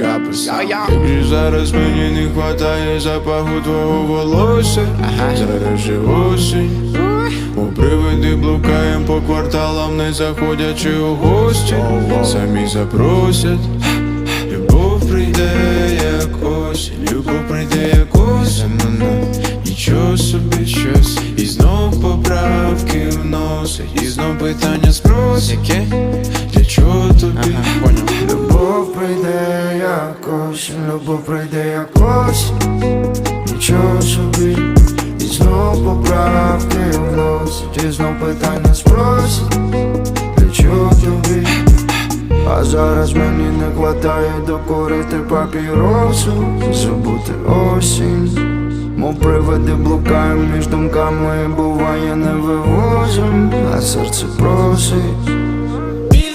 гапас І зараз мені не хватає запаху твого волосся. Зараз же осінь. У привиди блукаєм по кварталам, не заходячи у гості. Самі запросять. Любов прийде як осінь, любов прийде як осінь. Нічого собі щось. І знов поправки вносить. І знов питання спросять якось, любов прийде якось Нічого собі. І знов поправки вносить І знов питання спросить Для чого тобі? А зараз мені не хватає докурити папіросу Забути осінь. Мов привиди блукаєм між думками буває не вивозим А серце просить